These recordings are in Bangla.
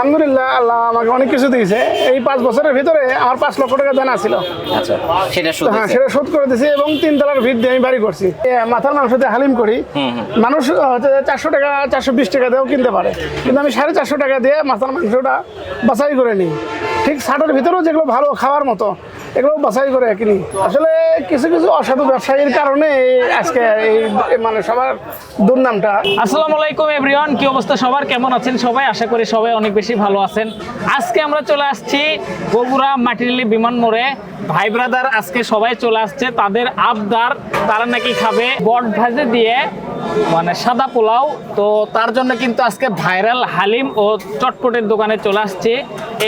আলহামদুলিল্লাহ আল্লাহ আমাকে অনেক কিছু দিয়েছে। এই পাঁচ বছরের ভিতরে আমার পাঁচ লক্ষ টাকা দেনা ছিল। আচ্ছা সেটা শুধু হ্যাঁ সেটা শোধ করে দিয়েছি এবং তিন তলার ভিড় দিয়ে আমি বাড়ি করছি। মাথার মাংস দিয়ে হালিম করি। মানুষ হচ্ছে চারশো টাকা চারশো বিশ টাকা দিয়েও কিনতে পারে। কিন্তু আমি সাড়ে চারশো টাকা দিয়ে মাথার মাংসটা বাছাই করে নিই। ঠিক ষাটের ভিতরেও যেগুলো ভালো খাওয়ার মতো, এগুলো বাছাই করে কিনি। আসলে কিছু কিছু অসাধু ব্যবসায়ীর কারণে আজকে এই মানে সবার দুর্নামটা। আসসালামু আলাইকুম এভরিওয়ান, কি অবস্থা সবার? কেমন আছেন সবাই? আশা করি সবাই অনেক বেশি ভালো আছেন। আজকে আমরা চলে আসছি বগুড়া মাটিরালি বিমান মোড়ে। ভাই ব্রাদার আজকে সবাই চলে আসছে, তাদের আবদার, তারা নাকি খাবে বট ভাজে দিয়ে মানে সাদা পোলাও। তো তার জন্য কিন্তু আজকে ভাইরাল হালিম ও চটপটের দোকানে চলে আসছে।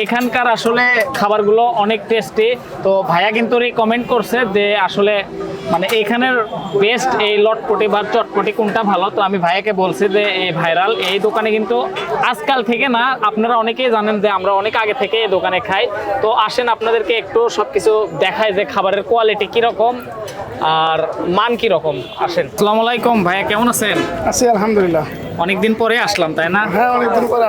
এখানকার আসলে খাবারগুলো অনেক টেস্টি তো ভাইয়া কিন্তু রিকমেন্ড করছে যে আসলে মানে এইখানের বেস্ট এই লটপটি বা চটপটি কোনটা ভালো? তো আমি ভাইয়াকে বলছি যে এই ভাইরাল এই দোকানে কিন্তু আজকাল থেকে না আপনারা অনেকেই জানেন যে আমরা অনেক আগে থেকে এই দোকানে খাই। তো আসেন আপনাদেরকে একটু সবকিছু দেখায় যে খাবারের কোয়ালিটি কীরকম আর মান কীরকম। আসেন। আসসালামু আলাইকুম ভাইয়া কেমন আছেন? আছি আলহামদুলিল্লাহ। অনেকদিন পরে আসলাম তাই না? হ্যাঁ অনেকদিন পরে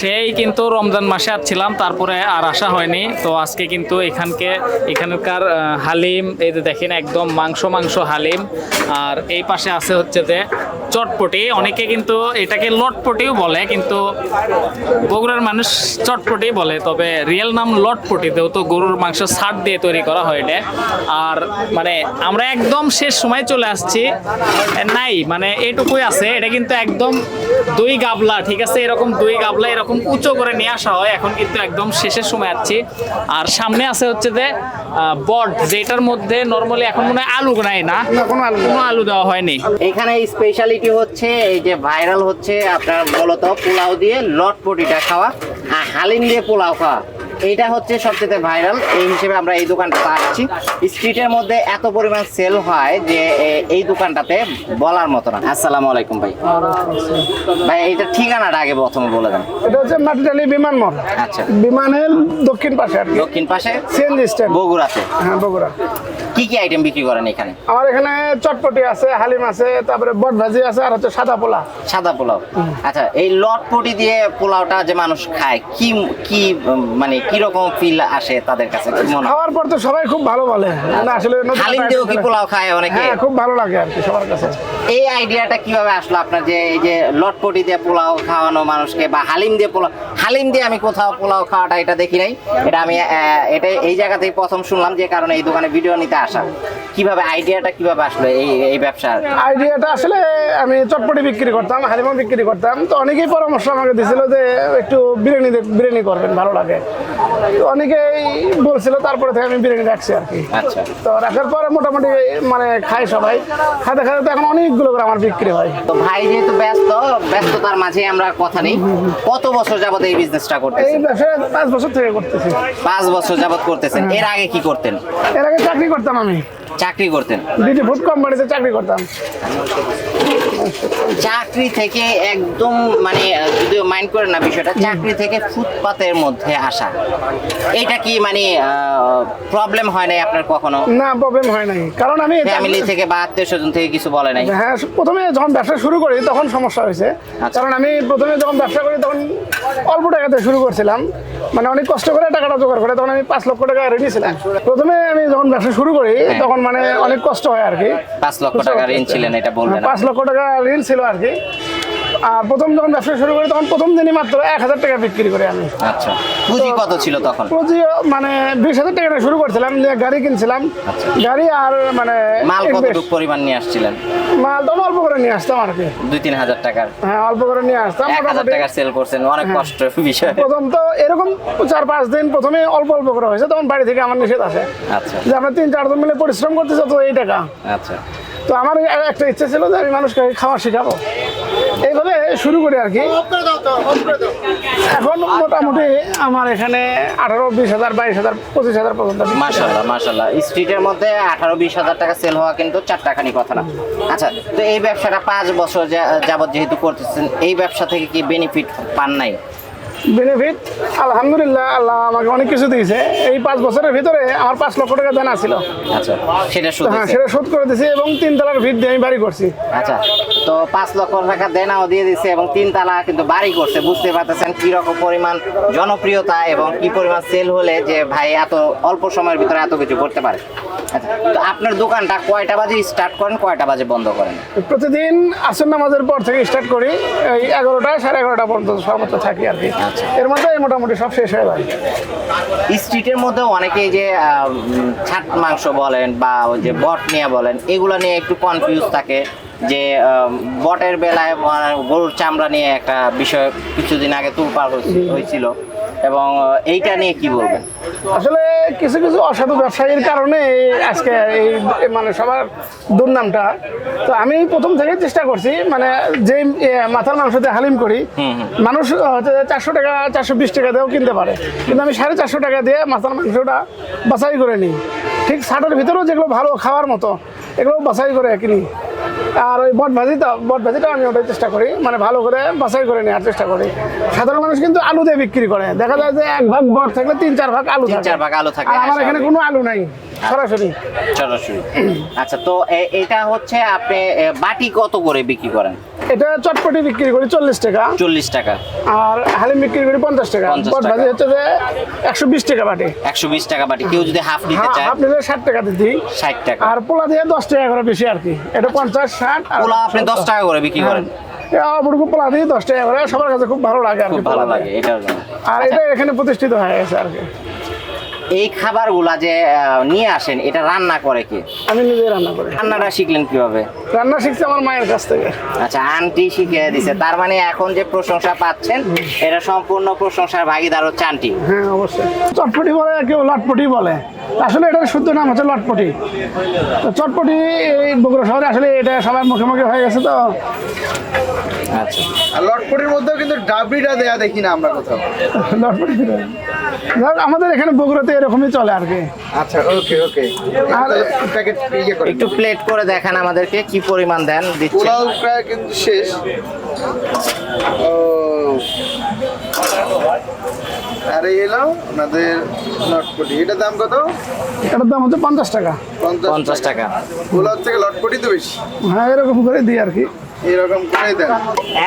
সেই কিন্তু রমজান মাসে আসছিলাম তারপরে আর আসা হয়নি। তো আজকে কিন্তু এখানকে এখানকার হালিম এই যে দেখেন একদম মাংস মাংস হালিম। আর এই পাশে আছে হচ্ছে যে চটপটি। অনেকে কিন্তু এটাকে লটপটিও বলে কিন্তু বগুড়ার মানুষ চটপটি বলে। তবে রিয়েল নাম লটপটি যেহেতু গরুর মাংস ছাড় দিয়ে তৈরি করা হয় এটা। আর মানে আমরা একদম শেষ সময় চলে আসছি। নাই মানে এইটুকুই আছে। এটা কিন্তু একদম দুই গাবলা ঠিক আছে? এরকম দুই গাবলা এরকম উঁচু করে নিয়ে আসা হয়। এখন কিন্তু একদম শেষের সময় আসছি। আর সামনে আছে হচ্ছে যে আহ, বট যেটার মধ্যে নর্মালি এখন মনে হয় আলু নাই না? কোনো আলু কোনো আলু দেওয়া হয়নি। এখানে স্পেশালিটি হচ্ছে এই যে ভাইরাল হচ্ছে আপনার মূলত পোলাও দিয়ে লটপটিটা খাওয়া আর হালিম দিয়ে পোলাও খাওয়া। এইটা হচ্ছে সবচেয়ে ভাইরাল এই হিসেবে আমরা এই দোকানটা আসছি স্ট্রিটের মধ্যে এত পরিমাণ সেল হয় যে এই দোকানটাতে বলার মতো না। আসসালামু আলাইকুম ভাই। ভাই এইটা ঠিকানাটা আগে প্রথমে বলে দেন। এটা হচ্ছে মাটিটালি বিমান মোড় আচ্ছা। বিমানের দক্ষিণ পাশে আর কি। দক্ষিণ পাশে? সিএনজি স্ট্যান্ড বগুড়াতে? হ্যাঁ বগুড়া। কি কি আইটেম বিক্রি করেন এখানে? আমার এখানে চটপটি আছে হালিম আছে তারপরে বট ভাজি আছে আর হচ্ছে সাদা পোলা সাদা পোলাও। আচ্ছা এই লটপটি দিয়ে পোলাওটা যে মানুষ খায় কি কি মানে কি রকম ফিল আসে তাদের কাছে? কি মনে? খাওয়ার পর তো সবাই খুব ভালো বলে। আসলে হালিম দিয়েও কি পোলাও খায় অনেকে? হ্যাঁ খুব ভালো লাগে আর কি সবার কাছে। এই আইডিয়াটা কীভাবে আসলো আপনার যে এই যে লটপটি দিয়ে পোলাও খাওয়ানো মানুষকে বা হালিম দিয়ে পোলাও হালিম দিয়ে আমি কোথাও পোলাও খাওয়াটা এটা দেখি নাই। এটা আমি এটা এই জায়গাতেই প্রথম শুনলাম যে কারণে এই দোকানে ভিডিও নিতে আসা। কীভাবে আইডিয়াটা কীভাবে আসলো এই এই ব্যবসার আইডিয়াটা আসলে আমি চটপটি বিক্রি করতাম হালিমও বিক্রি করতাম। তো অনেকেই পরামর্শ আমাকে দিছিল যে একটু বিরিয়ানি বিরিয়ানি করবেন ভালো লাগে। তো অনেকেই বলছিল তারপরে থেকে আমি বিরিয়ানি রাখছি আর কি। আচ্ছা। তো রাখার পরে মোটামুটি মানে খাই সবাই। খাতে খাতে তো এখন অনেকগুলো আমার বিক্রি হয়। তো ভাই যেহেতু ব্যস্ত ব্যস্ততার মাঝে আমরা কথা নেই। কত বছর যাবত এই বিজনেসটা এই করতেছেন ব্যবসা পাঁচ বছর থেকে করতেছি। পাঁচ বছর যাবত করতেছেন। এর আগে কি করতেন? এর আগে চাকরি করতাম আমি। চাকরি করতেন। ডিটি ফুড কোম্পানিতে চাকরি করতাম। চাকরি থেকে একদম মানে যদিও মাইন্ড করে না বিষয়টা চাকরি থেকে ফুটপাতের মধ্যে আসা। এটা কি মানে প্রবলেম হয় নাই আপনার কখনো? না প্রবলেম হয় নাই। কারণ আমি ফ্যামিলি থেকে বা আত্মীয় স্বজন থেকে কিছু বলে নাই? হ্যাঁ প্রথমে যখন ব্যবসা শুরু করি তখন সমস্যা হয়েছে। আচ্ছা। কারণ আমি প্রথমে যখন ব্যবসা করি তখন অল্প টাকাতে শুরু করছিলাম। মানে অনেক কষ্ট করে টাকাটা জোগাড় করে তখন আমি পাঁচ লক্ষ টাকা রেডি ছিলাম। প্রথমে আমি যখন ব্যবসা শুরু করি তখন মানে অনেক কষ্ট হয় আর কি। পাঁচ লক্ষ টাকা ঋণ ছিলেন এটা বলবেন পাঁচ লক্ষ টাকা ঋণ ছিল আর কি আর প্রথম যখন ব্যবসা শুরু করি তখন প্রথম দিনই মাত্র এক হাজার টাকা বিক্রি করি আমি। আচ্ছা। পুঁজি কত ছিল তখন? পুঁজি মানে বিশ হাজার টাকা শুরু করছিলাম যে গাড়ি কিনছিলাম। গাড়ি আর মানে মাল কতটুকু পরিমাণ নিয়ে আসছিলেন? মাল তখন অল্প করে নিয়ে আসতাম আর কি দুই তিন হাজার টাকার? হ্যাঁ অল্প করে নিয়ে আসতাম এক হাজার টাকার সেল করছেন অনেক কষ্ট বিষয়। প্রথম তো এরকম চার পাঁচ দিন প্রথমে অল্প অল্প করে হয়েছে তখন বাড়ি থেকে আমার নিষেধ আছে। আচ্ছা। যে আমরা তিন চারজন মিলে পরিশ্রম করতেছি তো এই টাকা। আচ্ছা। তো আমার একটা ইচ্ছা ছিল যে আমি মানুষকে খাওয়া শেখাবো। এইভাবে শুরু করি আর কি। এখন মোটামুটি আমার এখানে আঠারো বিশ হাজার বাইশ হাজার পঁচিশ হাজার পর্যন্ত বিক্রি। মাশাল্লাহ মাশাল্লাহ স্ট্রিটের মধ্যে আঠারো বিশ হাজার টাকা সেল হওয়া কিন্তু চারটাখানি কথা না। আচ্ছা তো এই ব্যবসাটা পাঁচ বছর যা- যাবত যেহেতু করতেছেন এই ব্যবসা থেকে কি বেনিফিট পান নাই? বেনিফিট আলহামদুলিল্লাহ আল্লাহ আমাকে অনেক কিছু দিয়েছে। এই পাঁচ বছরের ভিতরে আমার পাঁচ লক্ষ টাকা দেনা ছিল আচ্ছা সেটা শুধু হ্যাঁ সেটা শোধ করে দিয়েছি এবং তিন তলার ভিড় দিয়ে আমি বাড়ি করছি। আচ্ছা তো পাঁচ লক্ষ টাকা দেনাও দিয়ে দিচ্ছে এবং তিন তালা কিন্তু বাড়ি করছে। বুঝতে পারতেছেন কি রকম পরিমাণ জনপ্রিয়তা এবং কি পরিমাণ সেল হলে যে ভাই এত অল্প সময়ের ভিতরে এত কিছু করতে পারে। আচ্ছা তো আপনার দোকানটা কয়টা বাজে স্টার্ট করেন কয়টা বাজে বন্ধ করেন? প্রতিদিন আসর নামাজের পর থেকে স্টার্ট করি এই এগারোটা সাড়ে এগারোটা পর্যন্ত সর্বোচ্চ থাকি আর কি। আচ্ছা। এর মধ্যে মোটামুটি সব শেষ হয়ে যায়। স্ট্রিটের মধ্যে অনেকেই যে ছাট মাংস বলেন বা ওই যে বট নিয়ে বলেন এগুলো নিয়ে একটু কনফিউজ থাকে যে বটের বেলায় গরুর চামড়া নিয়ে একটা বিষয় কিছুদিন আগে তুলপার হয়েছি- হয়েছিল। এবং এইটা নিয়ে কি বলবেন? আসলে কিছু কিছু অসাধু ব্যবসায়ীর কারণে আজকে এই মানে সবার দুর্নামটা। তো আমি প্রথম থেকে চেষ্টা করছি মানে যে মাথার মাংস দিয়ে হালিম করি মানুষ হচ্ছে চারশো টাকা চারশো বিশ টাকা দিয়েও কিনতে পারে। কিন্তু আমি সাড়ে চারশো টাকা দিয়ে মাথার মাংসটা বাছাই করে নিই। ঠিক ষাটের ভিতরেও যেগুলো ভালো খাওয়ার মতো এগুলো বাছাই করে কিনি। আর ওই বট ভাজিটা বট ভাজিটা আমি ওটাই চেষ্টা করি। মানে ভালো করে বাছাই করে নেওয়ার চেষ্টা করি। সাধারণ মানুষ কিন্তু আলু দিয়ে বিক্রি করে। দেখা যায় যে এক ভাগ বট থাকলে তিন চার ভাগ আলু থাকে। চার ভাগ আলু থাকে, আর হ্যাঁ, আমার এখানে কোনো আলু নাই। সরাসরি। সরাসরি। আচ্ছা তো এটা হচ্ছে আপনি বাটি কত করে বিক্রি করেন? এটা চটপটি বিক্রি করি চল্লিশ টাকা। চল্লিশ টাকা। আর হালিম বিক্রি করি পঞ্চাশ টাকা। 50 বট ভাজি হচ্ছে যে একশো বিশ টাকা বাটি। একশো বিশ টাকা বাটি। কেউ যদি হাফ নিতে চায়? হাফ নিলে ষাট টাকা দিতি। ষাট টাকা। আর পোলা দিয়ে দশ টাকা করে বেশি আর কি। এটা পঞ্চাশ ষাট পোলা আপনি দশ টাকা করে বিক্রি করেন? পোলা দিয়ে দশ টাকা করে সবার কাছে খুব ভালো লাগে আর কি ভালো লাগে এটা আর এটা এখানে প্রতিষ্ঠিত হয়ে গেছে আর কি। এই খাবারগুলা যে নিয়ে আসেন এটা রান্না করে কি? আমি নিজে রান্না করি। রান্নাটা শিখলেন কীভাবে? রান্না শিখছি আমার মায়ের কাছ থেকে। আচ্ছা আন্টি শিখে দিছে। তার মানে এখন যে প্রশংসা পাচ্ছেন এটা সম্পূর্ণ প্রশংসার ভাগিদার হচ্ছে আন্টি। হ্যাঁ অবশ্যই। চটপটি বলে কেউ লটপটি বলে। আসলে এটার শুদ্ধ নাম হচ্ছে লটপটি। তো চটপটি এই বগুড়া শহরে আসলে এটা সবাই মুখে মুখে হয়ে গেছে তো। আচ্ছা। আর লটপটির মধ্যেও কিন্তু ডাবরিটা দেয়া দেখি না আমরা কোথাও। লটপটি যাক, আমাদের এখানে বগুড়াতে এরকমই চলে আর কি। আচ্ছা ওকে ওকে। আর- প্যাকেট ইয়ে করে একটু প্লেট করে দেখান আমাদেরকে কি পরিমাণ দেন দিচ্ছে পোলাও প্রায় কিন্তু শেষ। ও আর এই এলো আপনাদের লটপটি। এটার দাম কত? এটার দাম হচ্ছে পঞ্চাশ টাকা। পঞ্চাশ টাকা। ওলার থেকে লটপটি তো বেশি। হ্যাঁ এরকম করে দিই আর কি। এরকম করে দেন।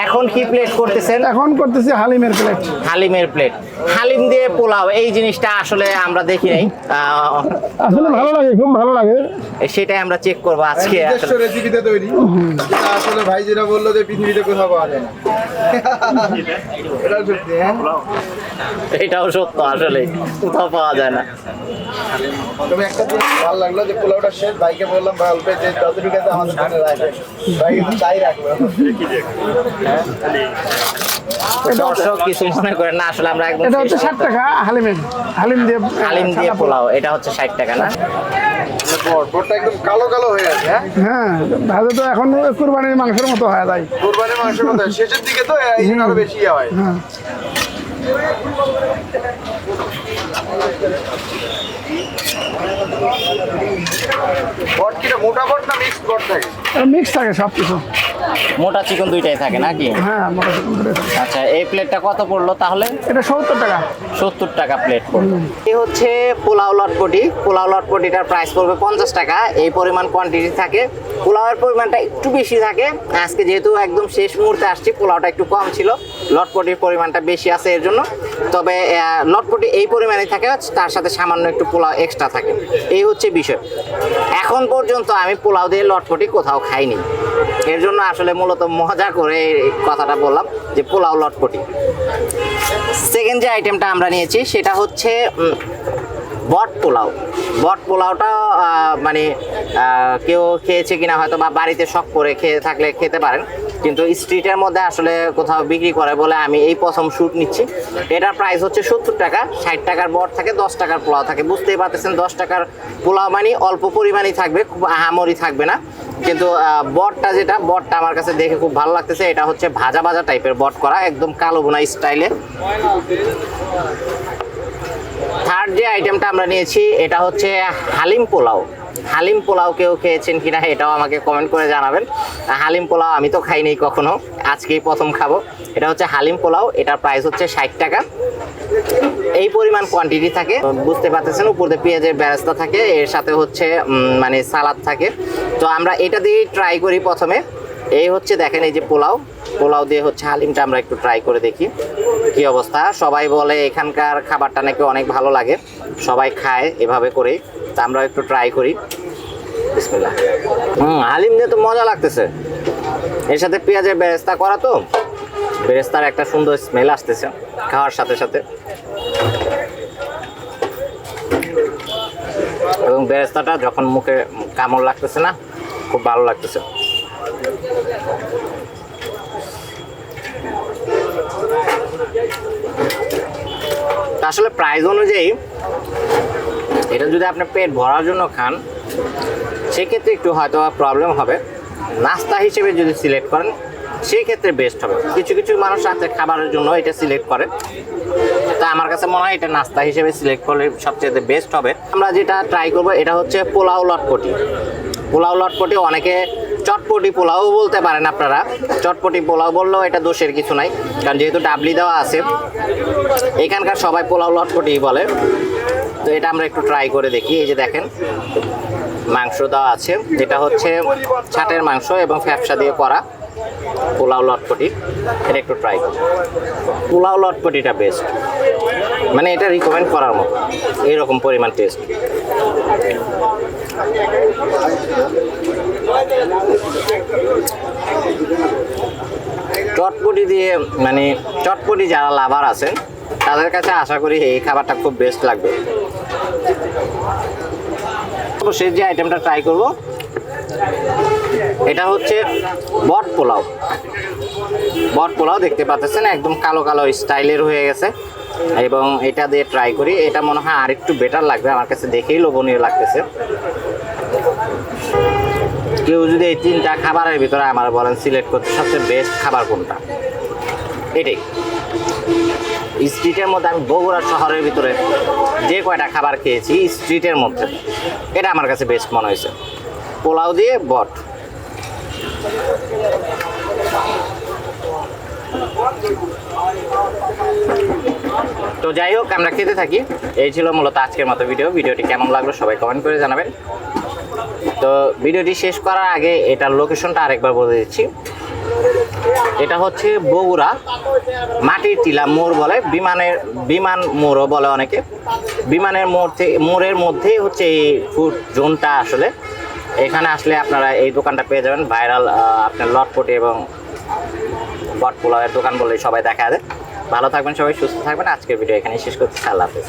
এখন কি প্লেট করতেছেন? এখন করতেছি হালিমের প্লেট হালিমের প্লেট হালিম দিয়ে পোলাও এই জিনিসটা আসলে আমরা দেখি নাই। আহ, আসলে ভালো লাগে খুব ভালো লাগে। সেটাই আমরা চেক করব আজকে আসলে। রেসিপিতে তৈরি। আসলে ভাই যেটা বলল যে পৃথিবীতে কোথাও পাওয়া যায় না। এটা সত্যি হ্যাঁ? এটাও সত্য আসলে কোথাও পাওয়া যায় না। তবে একটা জিনিস ভালো লাগল যে পোলাওটা শেষ ভাইকে বললাম ভাই অল্পে যে যতটুকু আছে আমাদের জন্য রাখবে। ভাই তাই রাখবে। দর্শক কিছু মনে করেন না আসলে আমরা একদম এটা হচ্ছে ষাট টাকা হালিমের হালিম দিয়ে হালিম দিয়ে পোলাও। এটা হচ্ছে ষাট টাকা না? একদম কালো কালো হয়ে আছে হ্যাঁ? হ্যাঁ ভাজা তো এখন কুরবানির মাংসের মতো হয়ে যায় কোরবানির মাংসের মতো শেষের দিকে তো এই আরও বেশি হয়। হ্যাঁ। বট কিটা মোটা বট না মিক্সড বট থাকে? মিক্স থাকে সব কিছু মোটা চিকন দুইটাই থাকে নাকি? হ্যাঁ থাকে। আচ্ছা এই প্লেটটা কত পড়ল তাহলে? এটা সত্তর টাকা। সত্তর টাকা প্লেট পড়ল। এই হচ্ছে পোলাও লটপটি পোলাও লটপটিটার প্রাইস পড়বে পঞ্চাশ টাকা। এই পরিমাণ কোয়ান্টিটি থাকে। পোলাওয়ের পরিমাণটা একটু বেশি থাকে। আজকে যেহেতু একদম শেষ মুহূর্তে আসছি পোলাওটা একটু কম ছিল। লটপটির পরিমাণটা বেশি আছে এর জন্য। তবে লটপটি এই পরিমাণে থাকে তার সাথে সামান্য একটু পোলাও এক্সট্রা থাকে। এই হচ্ছে বিষয়। এখন পর্যন্ত আমি পোলাও দিয়ে লটপটি কোথাও খাইনি। এর জন্য আসলে মূলত মজা করে এই কথাটা বললাম যে পোলাও লটপটি। সেকেন্ড যে আইটেমটা আমরা নিয়েছি, সেটা হচ্ছে বট পোলাও। বট পোলাওটা মানে কেউ খেয়েছে কিনা হয়তো বা বাড়িতে শখ করে খেয়ে থাকলে খেতে পারেন। কিন্তু স্ট্রিটের মধ্যে আসলে কোথাও বিক্রি করে বলে আমি এই প্রথম শ্যুট নিচ্ছি। এটার প্রাইস হচ্ছে সত্তর টাকা, ষাট টাকার বট থাকে, দশ টাকার পোলাও থাকে। বুঝতেই পারতেছেন, দশ টাকার পোলাও মানে অল্প পরিমাণই থাকবে, খুব আহামরি থাকবে না। কিন্তু বটটা যেটা, বটটা আমার কাছে দেখে খুব ভালো লাগতেছে, এটা হচ্ছে ভাজা ভাজা টাইপের বট করা, একদম কালো বোনা স্টাইলে থার্ড যে আইটেমটা আমরা নিয়েছি, এটা হচ্ছে হালিম পোলাও। হালিম পোলাও কেউ খেয়েছেন কিনা এটাও আমাকে কমেন্ট করে জানাবেন। হালিম পোলাও আমি তো খাইনি কখনো, আজকেই প্রথম খাব। এটা হচ্ছে হালিম পোলাও, এটার প্রাইস হচ্ছে ষাট টাকা। এই পরিমাণ কোয়ান্টিটি থাকে, বুঝতে পারতেছেন, উপর পেঁয়াজের ব্যবস্থা থাকে, এর সাথে হচ্ছে মানে সালাদ থাকে। তো আমরা এটা দিয়েই ট্রাই করি প্রথমে। এই হচ্ছে দেখেন এই যে পোলাও পোলাও দিয়ে হচ্ছে হালিমটা আমরা একটু ট্রাই করে দেখি। কি অবস্থা? সবাই বলে এখানকার খাবারটা নাকি অনেক ভালো লাগে। সবাই খায় এভাবে করে তা আমরা একটু ট্রাই করি। হুম, হালিম দিয়ে তো মজা লাগতেছে। এর সাথে পেঁয়াজের বেরেস্তা করা তো। বেরেস্তার একটা সুন্দর স্মেল আসতেছে খাওয়ার সাথে সাথে। এবং বেরেস্তাটা যখন মুখে কামড় লাগতেছে না, খুব ভালো লাগতেছে। আসলে প্রাইস অনুযায়ী এটা যদি আপনি পেট ভরার জন্য খান, সেক্ষেত্রে একটু হয়তো প্রবলেম হবে। নাস্তা হিসেবে যদি সিলেক্ট করেন সেই ক্ষেত্রে বেস্ট হবে। কিছু কিছু মানুষ আছে খাবারের জন্য এটা সিলেক্ট করে। তা আমার কাছে মনে হয় এটা নাস্তা হিসেবে সিলেক্ট করলে সবচেয়ে বেস্ট হবে। আমরা যেটা ট্রাই করব, এটা হচ্ছে পোলাও লটপটি। পোলাও লটপটি অনেকে চটপটি পোলাও বলতে পারেন আপনারা। চটপটি পোলাও বললেও এটা দোষের কিছু নাই, কারণ যেহেতু ডাবলি দেওয়া আছে, এখানকার সবাই পোলাও লটপটি বলে। তো এটা আমরা একটু ট্রাই করে দেখি, এই যে দেখেন। মাংস দেওয়া আছে, যেটা হচ্ছে ছাটের মাংস এবং ফ্যাপসা দিয়ে করা পোলাও লটপটি। এটা একটু ট্রাই করুন পোলাও লটপটিটা বেস্ট মানে এটা রিকমেন্ড করার মতো। এইরকম পরিমাণ টেস্ট চটপটি দিয়ে মানে চটপটি যারা লাভার আছেন, তাদের কাছে আশা করি এই খাবারটা খুব বেস্ট লাগবে। সে যে আইটেমটা ট্রাই করব, এটা হচ্ছে বট পোলাও। বট পোলাও দেখতে পাচ্ছেন, একদম কালো কালো স্টাইলের হয়ে গেছে। এবং এটা দিয়ে ট্রাই করি, এটা মনে হয় আরেকটু বেটার লাগবে, আমার কাছে দেখেই লোভনীয় লাগতেছে। কেউ যদি এই তিনটা খাবারের ভিতরে আমার বলেন সিলেক্ট করতে, সবচেয়ে বেস্ট খাবার কোনটা? এটাই। স্ট্রিটের মধ্যে আমি বগুড়া শহরের ভিতরে যে কয়টা খাবার খেয়েছি স্ট্রিটের মধ্যে। এটা আমার কাছে বেস্ট মনে হয়েছে। পোলাও দিয়ে বট। তো যাই হোক, আমরা খেতে থাকি। এই ছিল মূলত আজকের মতো ভিডিও ভিডিওটি কেমন লাগল সবাই কমেন্ট করে জানাবেন। তো ভিডিওটি শেষ করার আগে এটার লোকেশনটা আরেকবার বলে দিচ্ছি। এটা হচ্ছে বগুড়া মাটির টিলা মোড় বলে, বিমানের বিমান মোড়ও বলে অনেকে। বিমানের মোড় থেকে মোড়ের মধ্যেই হচ্ছে এই ফুড জোনটা আসলে। এখানে আসলে আপনারা এই দোকানটা পেয়ে যাবেন। ভাইরাল আপনার লটপটি এবং বট পোলাওয়ের দোকান বলে সবাই দেখা যায়। ভালো থাকবেন সবাই, সুস্থ থাকবেন। আজকের ভিডিও এখানেই শেষ করছি। আল্লাহ